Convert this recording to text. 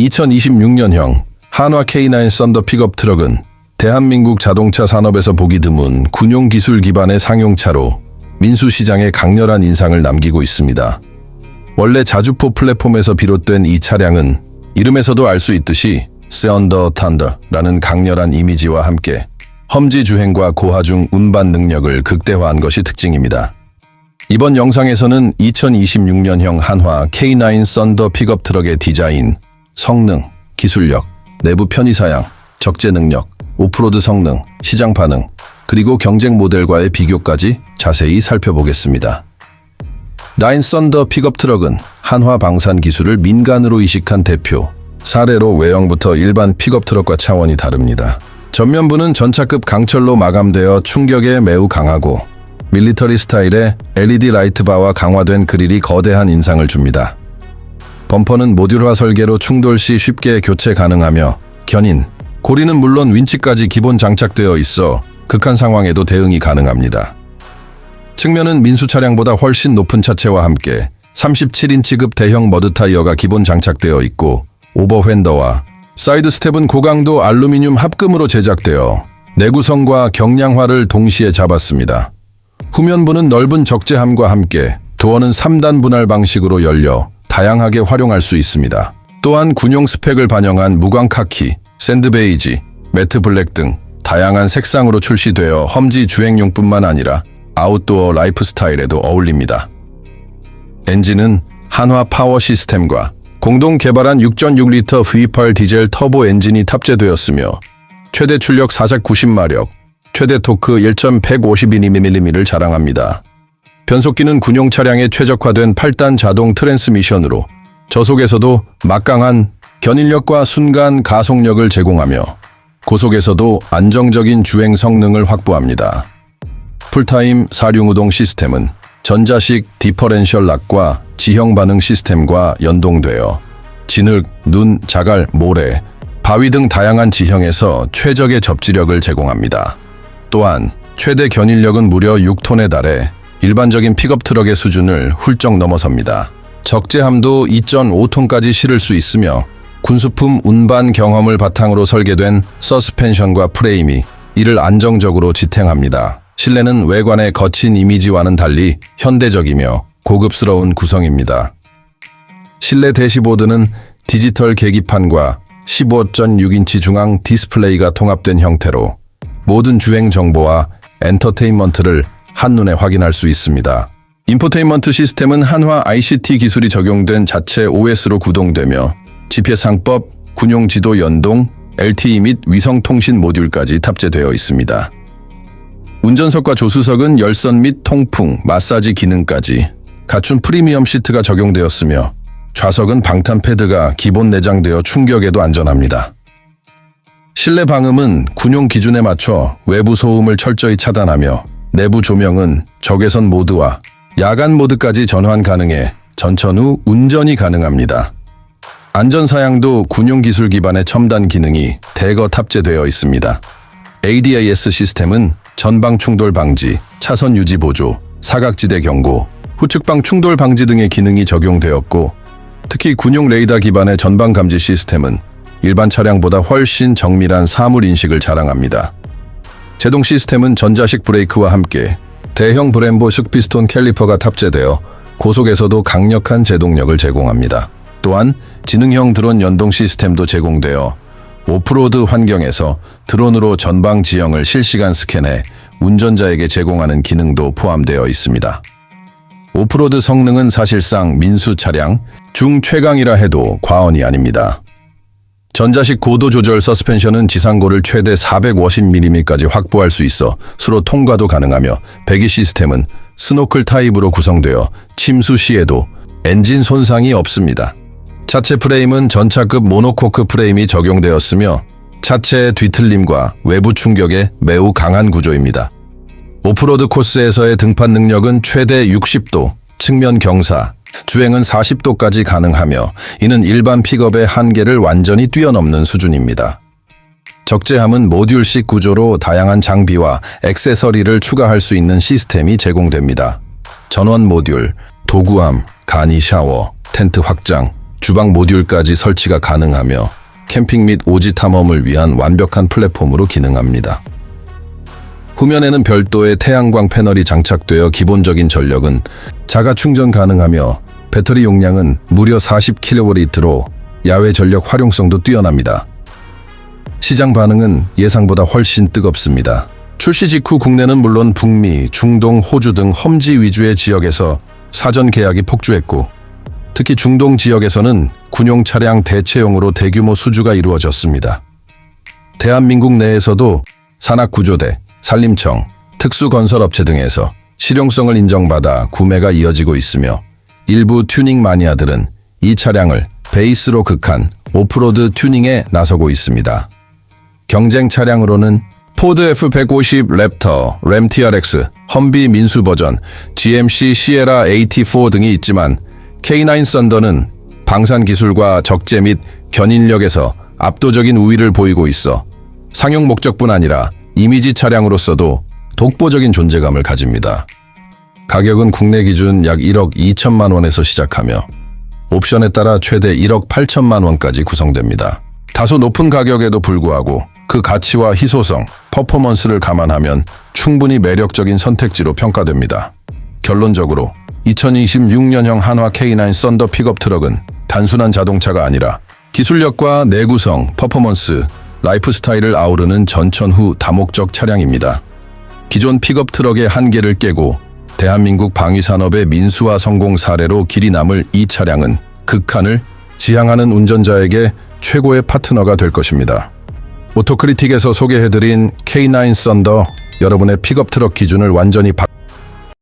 2026년형 한화 K9 썬더 픽업 트럭은 대한민국 자동차 산업에서 보기 드문 군용 기술 기반의 상용차로 민수 시장에 강렬한 인상을 남기고 있습니다. 원래 자주포 플랫폼에서 비롯된 이 차량은 이름에서도 알 수 있듯이 세언더 탄더라는 강렬한 이미지와 함께 험지 주행과 고하중 운반 능력을 극대화한 것이 특징입니다. 이번 영상에서는 2026년형 한화 K9 썬더 픽업 트럭의 디자인, 성능, 기술력, 내부 편의 사양, 적재 능력, 오프로드 성능, 시장 반응, 그리고 경쟁 모델과의 비교까지 자세히 살펴보겠습니다. 나인 썬더 픽업 트럭은 한화 방산 기술을 민간으로 이식한 대표. 사례로 외형부터 일반 픽업 트럭과 차원이 다릅니다. 전면부는 전차급 강철로 마감되어 충격에 매우 강하고 밀리터리 스타일의 LED 라이트 바와 강화된 그릴이 거대한 인상을 줍니다. 범퍼는 모듈화 설계로 충돌 시 쉽게 교체 가능하며 견인, 고리는 물론 윈치까지 기본 장착되어 있어 극한 상황에도 대응이 가능합니다. 측면은 민수 차량보다 훨씬 높은 차체와 함께 37인치급 대형 머드 타이어가 기본 장착되어 있고 오버핸더와 사이드 스텝은 고강도 알루미늄 합금으로 제작되어 내구성과 경량화를 동시에 잡았습니다. 후면부는 넓은 적재함과 함께 도어는 3단 분할 방식으로 열려 다양하게 활용할 수 있습니다. 또한 군용 스펙을 반영한 무광 카키, 샌드 베이지, 매트 블랙 등 다양한 색상으로 출시되어 험지 주행용뿐만 아니라 아웃도어 라이프 스타일에도 어울립니다. 엔진은 한화 파워 시스템과 공동 개발한 6.6리터 V8 디젤 터보 엔진이 탑재되었으며 최대 출력 490마력, 최대 토크 1,152mm를 자랑합니다. 변속기는 군용 차량에 최적화된 8단 자동 트랜스미션으로 저속에서도 막강한 견인력과 순간 가속력을 제공하며 고속에서도 안정적인 주행 성능을 확보합니다. 풀타임 사륜우동 시스템은 전자식 디퍼렌셜 락과 지형 반응 시스템과 연동되어 진흙, 눈, 자갈, 모래, 바위 등 다양한 지형에서 최적의 접지력을 제공합니다. 또한 최대 견인력은 무려 6톤에 달해 일반적인 픽업 트럭의 수준을 훌쩍 넘어섭니다. 적재함도 2.5톤까지 실을 수 있으며 군수품 운반 경험을 바탕으로 설계된 서스펜션과 프레임이 이를 안정적으로 지탱합니다. 실내는 외관의 거친 이미지와는 달리 현대적이며 고급스러운 구성입니다. 실내 대시보드는 디지털 계기판과 15.6인치 중앙 디스플레이가 통합된 형태로 모든 주행 정보와 엔터테인먼트를 한눈에 확인할 수 있습니다. 인포테인먼트 시스템은 한화 ICT 기술이 적용된 자체 OS로 구동되며 GPS 상법, 군용 지도 연동, LTE 및 위성 통신 모듈까지 탑재되어 있습니다. 운전석과 조수석은 열선 및 통풍, 마사지 기능까지 갖춘 프리미엄 시트가 적용되었으며 좌석은 방탄 패드가 기본 내장되어 충격에도 안전합니다. 실내 방음은 군용 기준에 맞춰 외부 소음을 철저히 차단하며 내부 조명은 적외선 모드와 야간 모드까지 전환 가능해 전천 후 운전이 가능합니다. 안전사양도 군용 기술 기반의 첨단 기능이 대거 탑재되어 있습니다. ADAS 시스템은 전방 충돌 방지, 차선 유지 보조, 사각지대 경고, 후측방 충돌 방지 등의 기능이 적용되었고, 특히 군용 레이더 기반의 전방 감지 시스템은 일반 차량보다 훨씬 정밀한 사물 인식을 자랑합니다. 제동 시스템은 전자식 브레이크와 함께 대형 브렘보 슈피스톤 캘리퍼가 탑재되어 고속에서도 강력한 제동력을 제공합니다. 또한 지능형 드론 연동 시스템도 제공되어 오프로드 환경에서 드론으로 전방 지형을 실시간 스캔해 운전자에게 제공하는 기능도 포함되어 있습니다. 오프로드 성능은 사실상 민수 차량 중 최강이라 해도 과언이 아닙니다. 전자식 고도 조절 서스펜션은 지상고를 최대 450mm까지 확보할 수 있어 수로 통과도 가능하며 배기 시스템은 스노클 타입으로 구성되어 침수 시에도 엔진 손상이 없습니다. 차체 프레임은 전차급 모노코크 프레임이 적용되었으며 차체의 뒤틀림과 외부 충격에 매우 강한 구조입니다. 오프로드 코스에서의 등판 능력은 최대 60도, 측면 경사, 주행은 40도까지 가능하며 이는 일반 픽업의 한계를 완전히 뛰어넘는 수준입니다. 적재함은 모듈식 구조로 다양한 장비와 액세서리를 추가할 수 있는 시스템이 제공됩니다. 전원 모듈, 도구함, 간이 샤워, 텐트 확장, 주방 모듈까지 설치가 가능하며 캠핑 및 오지 탐험을 위한 완벽한 플랫폼으로 기능합니다. 후면에는 별도의 태양광 패널이 장착되어 기본적인 전력은 자가 충전 가능하며 배터리 용량은 무려 40kW로 야외 전력 활용성도 뛰어납니다. 시장 반응은 예상보다 훨씬 뜨겁습니다. 출시 직후 국내는 물론 북미, 중동, 호주 등 험지 위주의 지역에서 사전 계약이 폭주했고 특히 중동 지역에서는 군용 차량 대체용으로 대규모 수주가 이루어졌습니다. 대한민국 내에서도 산악구조대, 산림청, 특수건설업체 등에서 실용성을 인정받아 구매가 이어지고 있으며 일부 튜닝 마니아들은 이 차량을 베이스로 극한 오프로드 튜닝에 나서고 있습니다. 경쟁 차량으로는 포드 F150 랩터, 램 TRX, 험비 민수 버전, GMC 시에라 AT4 등이 있지만 K9 썬더는 방산 기술과 적재 및 견인력에서 압도적인 우위를 보이고 있어 상용 목적뿐 아니라 이미지 차량으로서도 독보적인 존재감을 가집니다. 가격은 국내 기준 약 1억 2천만 원에서 시작하며 옵션에 따라 최대 1억 8천만 원까지 구성됩니다. 다소 높은 가격에도 불구하고 그 가치와 희소성, 퍼포먼스를 감안하면 충분히 매력적인 선택지로 평가됩니다. 결론적으로 2026년형 한화 K9 썬더 픽업 트럭은 단순한 자동차가 아니라 기술력과 내구성, 퍼포먼스, 라이프 스타일을 아우르는 전천후 다목적 차량입니다. 기존 픽업 트럭의 한계를 깨고 대한민국 방위산업의 민수화 성공 사례로 길이 남을 이 차량은 극한을 지향하는 운전자에게 최고의 파트너가 될 것입니다. 오토크리틱에서 소개해드린 K9 썬더 여러분의 픽업 트럭 기준을 완전히 바